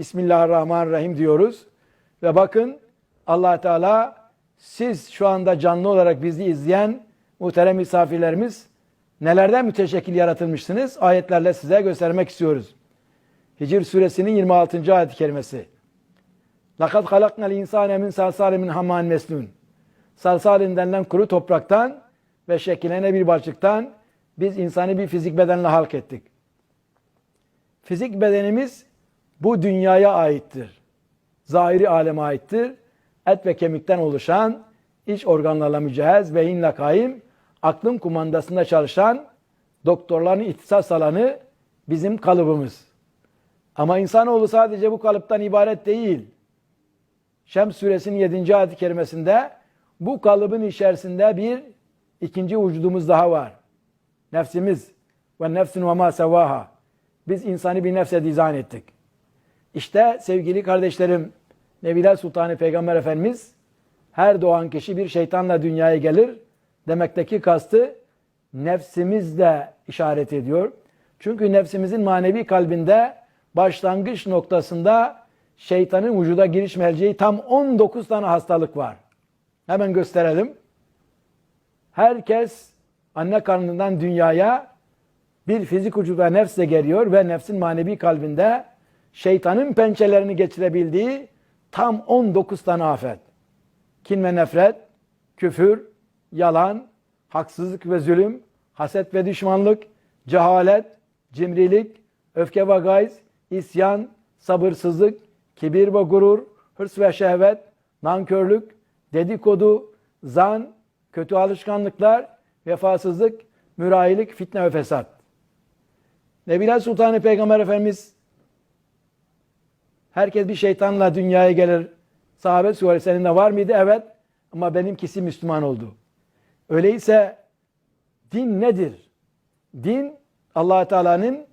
Bismillahirrahmanirrahim diyoruz. Ve bakın allah Teala siz şu anda canlı olarak bizi izleyen muhterem misafirlerimiz nelerden müteşekkil yaratılmışsınız? Ayetlerle size göstermek istiyoruz. Hicr suresinin 26. ayet-i kerimesi. لَقَدْ خَلَقْنَا الْاِنْسَانَ مِنْ سَلْسَالٍ مِنْ haman mesnun. Salsalin denilen kuru topraktan ve şekillene bir balçıktan biz insanı bir fizik bedenle halk ettik. Fizik bedenimiz bu dünyaya aittir. Zahiri aleme aittir. Et ve kemikten oluşan, iç organlarla mücehhez, beyinle kaim, aklın kumandasında çalışan doktorların ihtisas alanı bizim kalıbımız. Ama insanoğlu sadece bu kalıptan ibaret değil. Şems suresinin 7. ayet-i kerimesinde bu kalıbın içerisinde bir ikinci vücudumuz daha var. Nefsimiz ve nefsin ve ma sevaha. Biz insanı bir nefse dizayn ettik. İşte sevgili kardeşlerim, Nebiler Sultanı Peygamber Efendimiz her doğan kişi bir şeytanla dünyaya gelir demekteki kastı nefsimizle işaret ediyor. Çünkü nefsimizin manevi kalbinde başlangıç noktasında şeytanın vücuda giriş merceği tam 19 tane hastalık var. Hemen gösterelim. Herkes anne karnından dünyaya bir fizik vücuda nefsle geliyor ve nefsin manevi kalbinde şeytanın pençelerini geçirebildiği tam 19 tane afet. Kin ve nefret, küfür, yalan, haksızlık ve zulüm, haset ve düşmanlık, cehalet, cimrilik, öfke ve gayz, isyan, sabırsızlık, kibir ve gurur, hırs ve şehvet, nankörlük, dedikodu, zan, kötü alışkanlıklar, vefasızlık, mürahilik, fitne ve fesat. Nebiler Sultanı Peygamber Efendimiz herkes bir şeytanla dünyaya gelir. Sahabe soruyor senin de var mıydı? Evet. Ama benimkisi Müslüman oldu. Öyleyse din nedir? Din allah Teala'nın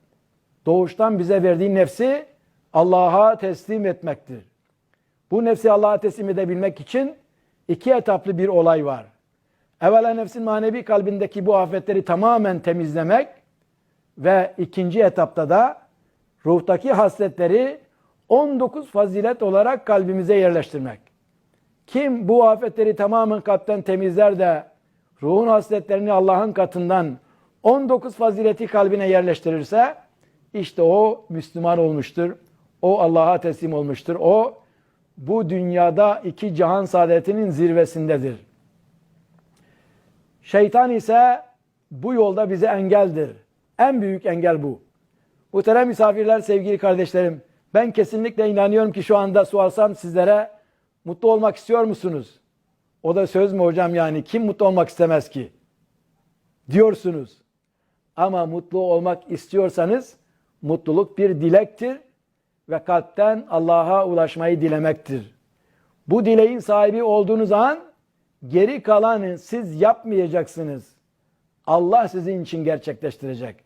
doğuştan bize verdiği nefsi Allah'a teslim etmektir. Bu nefsi Allah'a teslim edebilmek için iki etaplı bir olay var. Evvela nefsin manevi kalbindeki bu afetleri tamamen temizlemek ve ikinci etapta da ruhtaki hasletleri 19 fazilet olarak kalbimize yerleştirmek. Kim bu afetleri tamamen kalpten temizler de ruhun hasletlerini Allah'ın katından 19 fazileti kalbine yerleştirirse işte o Müslüman olmuştur. O Allah'a teslim olmuştur. O bu dünyada iki cihan saadetinin zirvesindedir. Şeytan ise bu yolda bize engeldir. En büyük engel bu. Muhterem misafirler, sevgili kardeşlerim, ben kesinlikle inanıyorum ki şu anda su alsam sizlere mutlu olmak istiyor musunuz? O da söz mü hocam yani kim mutlu olmak istemez ki? Diyorsunuz. Ama mutlu olmak istiyorsanız mutluluk bir dilektir ve kalpten Allah'a ulaşmayı dilemektir. Bu dileğin sahibi olduğunuz an geri kalanı siz yapmayacaksınız. Allah sizin için gerçekleştirecek.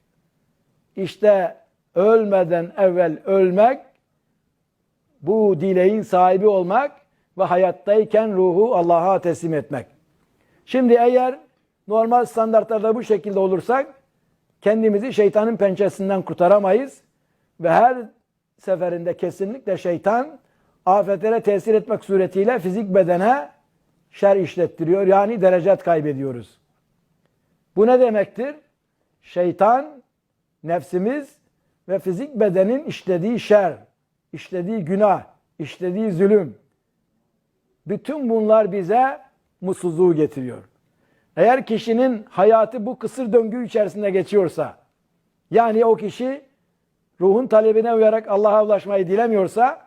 İşte ölmeden evvel ölmek, bu dileğin sahibi olmak ve hayattayken ruhu Allah'a teslim etmek. Şimdi eğer normal standartlarda bu şekilde olursak kendimizi şeytanın pençesinden kurtaramayız ve her seferinde kesinlikle şeytan afetlere tesir etmek suretiyle fizik bedene şer işlettiriyor. Yani derecet kaybediyoruz. Bu ne demektir? Şeytan, nefsimiz ve fizik bedenin işlediği şer, işlediği günah, işlediği zulüm. Bütün bunlar bize mutsuzluğu getiriyor. Eğer kişinin hayatı bu kısır döngü içerisinde geçiyorsa, yani o kişi ruhun talebine uyarak Allah'a ulaşmayı dilemiyorsa,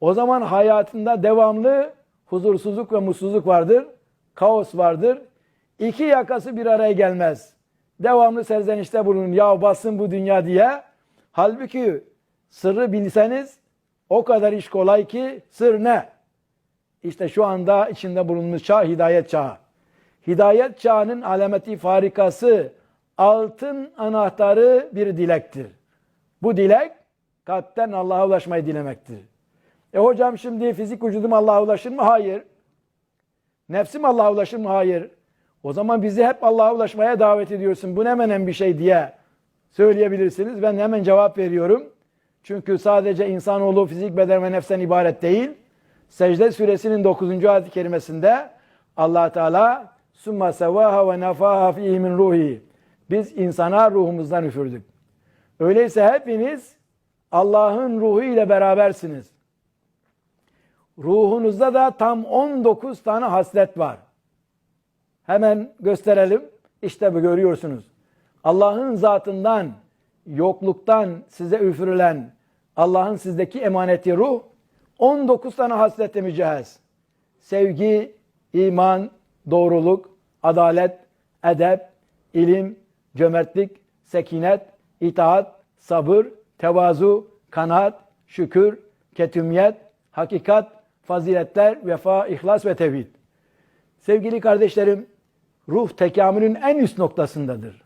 o zaman hayatında devamlı huzursuzluk ve mutsuzluk vardır, kaos vardır. İki yakası bir araya gelmez. Devamlı serzenişte bulunun, ya basın bu dünya diye. Halbuki sırrı bilseniz o kadar iş kolay ki sır ne? İşte şu anda içinde bulunmuş çağ hidayet çağı. Hidayet çağının alameti farikası altın anahtarı bir dilektir. Bu dilek kalpten Allah'a ulaşmayı dilemektir. E hocam şimdi fizik vücudum Allah'a ulaşır mı? Hayır. Nefsim Allah'a ulaşır mı? Hayır. O zaman bizi hep Allah'a ulaşmaya davet ediyorsun. Bu ne menen bir şey diye söyleyebilirsiniz. Ben hemen cevap veriyorum. Çünkü sadece insanoğlu fizik beden ve nefsten ibaret değil. Secde suresinin 9. ayet-i kerimesinde allah Teala summa sevaha ve nefaha fihi min ruhi. Biz insana ruhumuzdan üfürdük. Öyleyse hepiniz Allah'ın ruhu ile berabersiniz. Ruhunuzda da tam 19 tane haslet var. Hemen gösterelim. İşte bu görüyorsunuz. Allah'ın zatından, yokluktan size üfürülen Allah'ın sizdeki emaneti ruh 19 tane hasletle mücehhez. Sevgi, iman, doğruluk, adalet, edep, ilim, cömertlik, sekinet, itaat, sabır, tevazu, kanaat, şükür, ketümiyet, hakikat, faziletler, vefa, ihlas ve tevhid. Sevgili kardeşlerim, ruh tekamülün en üst noktasındadır.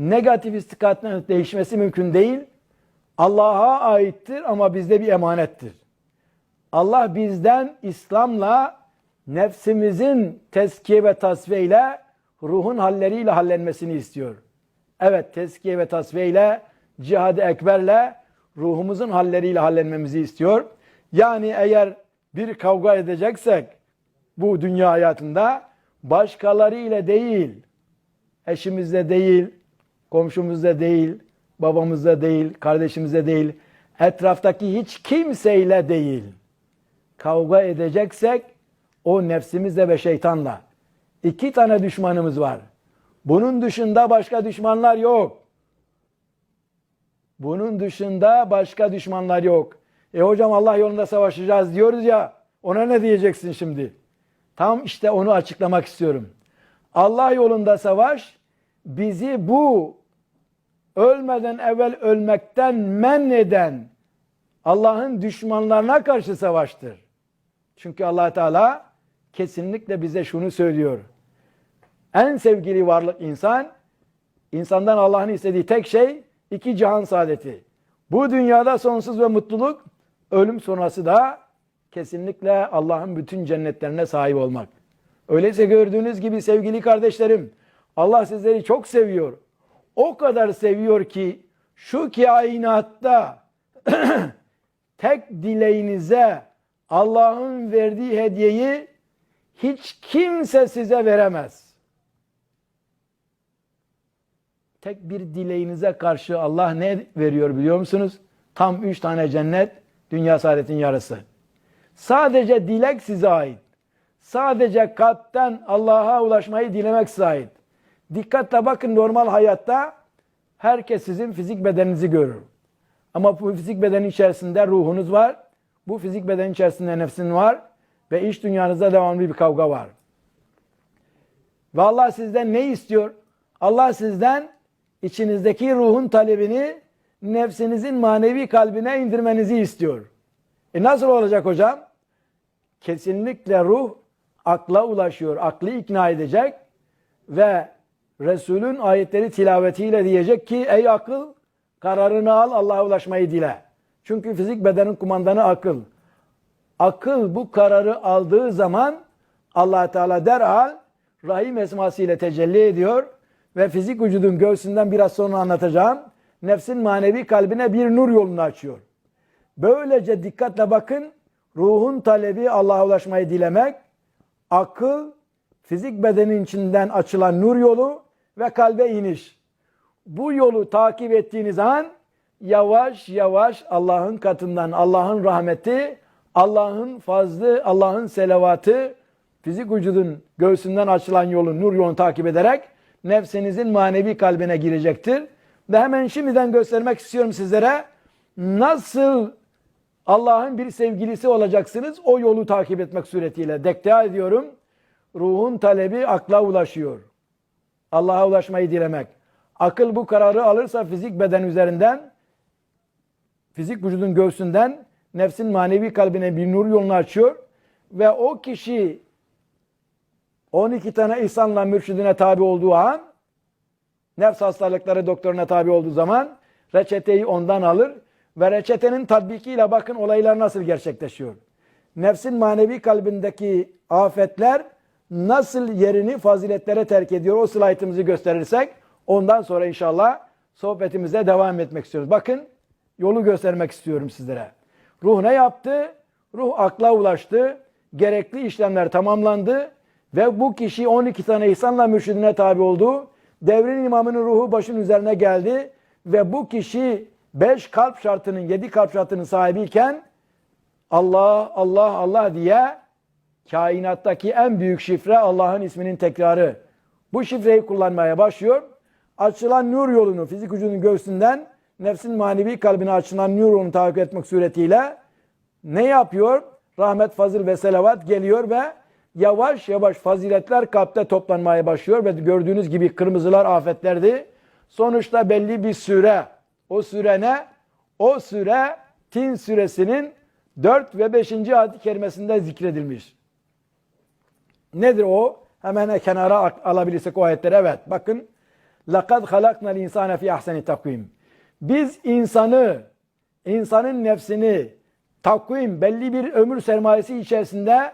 Negatif istikatten değişmesi mümkün değil. Allah'a aittir ama bizde bir emanettir. Allah bizden İslam'la nefsimizin tezkiye ve tasfiye ile ruhun halleriyle hallenmesini istiyor. Evet tezkiye ve tasfiye ile cihad-ı ekberle ruhumuzun halleriyle hallenmemizi istiyor. Yani eğer bir kavga edeceksek bu dünya hayatında başkaları ile değil, eşimizle değil, komşumuzla değil, babamızla değil, kardeşimizle değil, etraftaki hiç kimseyle değil. Kavga edeceksek o nefsimizle ve şeytanla. İki tane düşmanımız var. Bunun dışında başka düşmanlar yok. Bunun dışında başka düşmanlar yok. E hocam Allah yolunda savaşacağız diyoruz ya. Ona ne diyeceksin şimdi? Tam işte onu açıklamak istiyorum. Allah yolunda savaş bizi bu ölmeden evvel ölmekten men eden Allah'ın düşmanlarına karşı savaştır. Çünkü allah Teala kesinlikle bize şunu söylüyor. En sevgili varlık insan, insandan Allah'ın istediği tek şey iki cihan saadeti. Bu dünyada sonsuz ve mutluluk, ölüm sonrası da kesinlikle Allah'ın bütün cennetlerine sahip olmak. Öyleyse gördüğünüz gibi sevgili kardeşlerim, Allah sizleri çok seviyor. O kadar seviyor ki şu kainatta tek dileğinize Allah'ın verdiği hediyeyi hiç kimse size veremez. Tek bir dileğinize karşı Allah ne veriyor biliyor musunuz? Tam üç tane cennet, dünya saadetin yarısı. Sadece dilek size ait. Sadece kalpten Allah'a ulaşmayı dilemek size ait. Dikkatle bakın normal hayatta herkes sizin fizik bedeninizi görür. Ama bu fizik bedenin içerisinde ruhunuz var. Bu fizik bedenin içerisinde nefsin var. Ve iç dünyanızda devamlı bir kavga var. Ve Allah sizden ne istiyor? Allah sizden içinizdeki ruhun talebini nefsinizin manevi kalbine indirmenizi istiyor. E nasıl olacak hocam? Kesinlikle ruh akla ulaşıyor. Aklı ikna edecek ve Resulün ayetleri tilavetiyle diyecek ki ey akıl kararını al Allah'a ulaşmayı dile. Çünkü fizik bedenin kumandanı akıl. Akıl bu kararı aldığı zaman allah Teala derhal Rahim esmasıyla tecelli ediyor ve fizik vücudun göğsünden biraz sonra anlatacağım. Nefsin manevi kalbine bir nur yolunu açıyor. Böylece dikkatle bakın ruhun talebi Allah'a ulaşmayı dilemek, akıl fizik bedenin içinden açılan nur yolu ve kalbe iniş. Bu yolu takip ettiğiniz an yavaş yavaş Allah'ın katından Allah'ın rahmeti, Allah'ın fazlı, Allah'ın selavatı fizik vücudun göğsünden açılan yolu, nur yolunu takip ederek nefsinizin manevi kalbine girecektir. Ve hemen şimdiden göstermek istiyorum sizlere nasıl Allah'ın bir sevgilisi olacaksınız o yolu takip etmek suretiyle. Dekta ediyorum. Ruhun talebi akla ulaşıyor. Allah'a ulaşmayı dilemek. Akıl bu kararı alırsa fizik beden üzerinden, fizik vücudun göğsünden nefsin manevi kalbine bir nur yolunu açıyor ve o kişi 12 tane ihsanla mürşidine tabi olduğu an, nefs hastalıkları doktoruna tabi olduğu zaman reçeteyi ondan alır ve reçetenin tatbikiyle bakın olaylar nasıl gerçekleşiyor. Nefsin manevi kalbindeki afetler nasıl yerini faziletlere terk ediyor o slaytımızı gösterirsek ondan sonra inşallah sohbetimize devam etmek istiyoruz. Bakın yolu göstermek istiyorum sizlere. Ruh ne yaptı? Ruh akla ulaştı. Gerekli işlemler tamamlandı. Ve bu kişi 12 tane ihsanla mürşidine tabi oldu. Devrin imamının ruhu başın üzerine geldi. Ve bu kişi 5 kalp şartının, 7 kalp şartının sahibiyken Allah, Allah, Allah diye kainattaki en büyük şifre Allah'ın isminin tekrarı. Bu şifreyi kullanmaya başlıyor. Açılan nur yolunu fizik vücudun göğsünden nefsin manevi kalbine açılan nur yolunu takip etmek suretiyle ne yapıyor? Rahmet, fazıl ve selavat geliyor ve yavaş yavaş faziletler kalpte toplanmaya başlıyor ve gördüğünüz gibi kırmızılar afetlerdi. Sonuçta belli bir süre. O süre ne? O süre Tin suresinin 4 ve 5. ayet-i kerimesinde zikredilmiş. Nedir o? Hemen kenara alabilirsek o ayetleri. Evet bakın. لَقَدْ خَلَقْنَا الْاِنْسَانَ فِي اَحْسَنِ takvim. Biz insanı, insanın nefsini takvim, belli bir ömür sermayesi içerisinde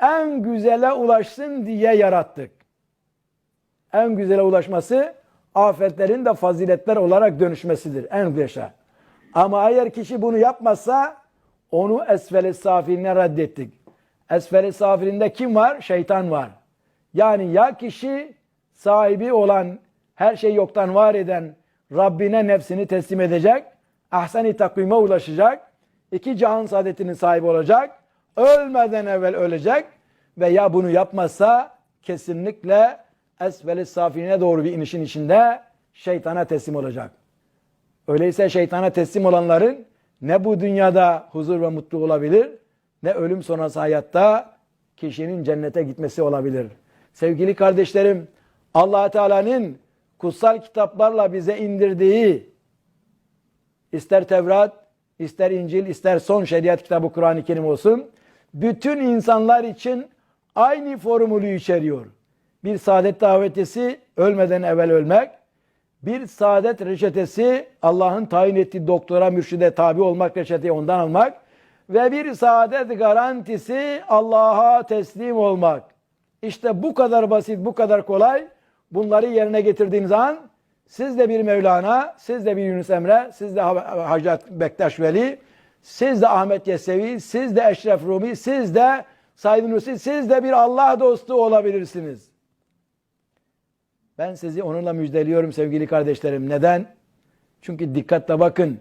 en güzele ulaşsın diye yarattık. En güzele ulaşması afetlerin de faziletler olarak dönüşmesidir. En güzel. Ama eğer kişi bunu yapmazsa onu esfel-i safiline reddettik. Esfel-i safilinde kim var? Şeytan var. Yani ya kişi sahibi olan her şeyi yoktan var eden Rabbine nefsini teslim edecek, ahsen-i takvime ulaşacak, iki cihan saadetinin sahibi olacak, ölmeden evvel ölecek ve ya bunu yapmazsa kesinlikle esfel-i safiline doğru bir inişin içinde şeytana teslim olacak. Öyleyse şeytana teslim olanların ne bu dünyada huzur ve mutlu olabilir ne ölüm sonrası hayatta kişinin cennete gitmesi olabilir. Sevgili kardeşlerim allah Teala'nın kutsal kitaplarla bize indirdiği ister Tevrat, ister İncil, ister son şeriat kitabı Kur'an-ı Kerim olsun bütün insanlar için aynı formülü içeriyor. Bir saadet davetesi ölmeden evvel ölmek, bir saadet reçetesi Allah'ın tayin ettiği doktora, mürşide tabi olmak reçeteyi ondan almak ve bir saadet garantisi Allah'a teslim olmak. İşte bu kadar basit, bu kadar kolay. Bunları yerine getirdiğiniz an siz de bir Mevlana, siz de bir Yunus Emre, siz de Hacı Bektaş Veli, siz de Ahmet Yesevi, siz de Eşref Rumi, siz de Said Nursi, siz de bir Allah dostu olabilirsiniz. Ben sizi onunla müjdeliyorum sevgili kardeşlerim. Neden? Çünkü dikkatle bakın.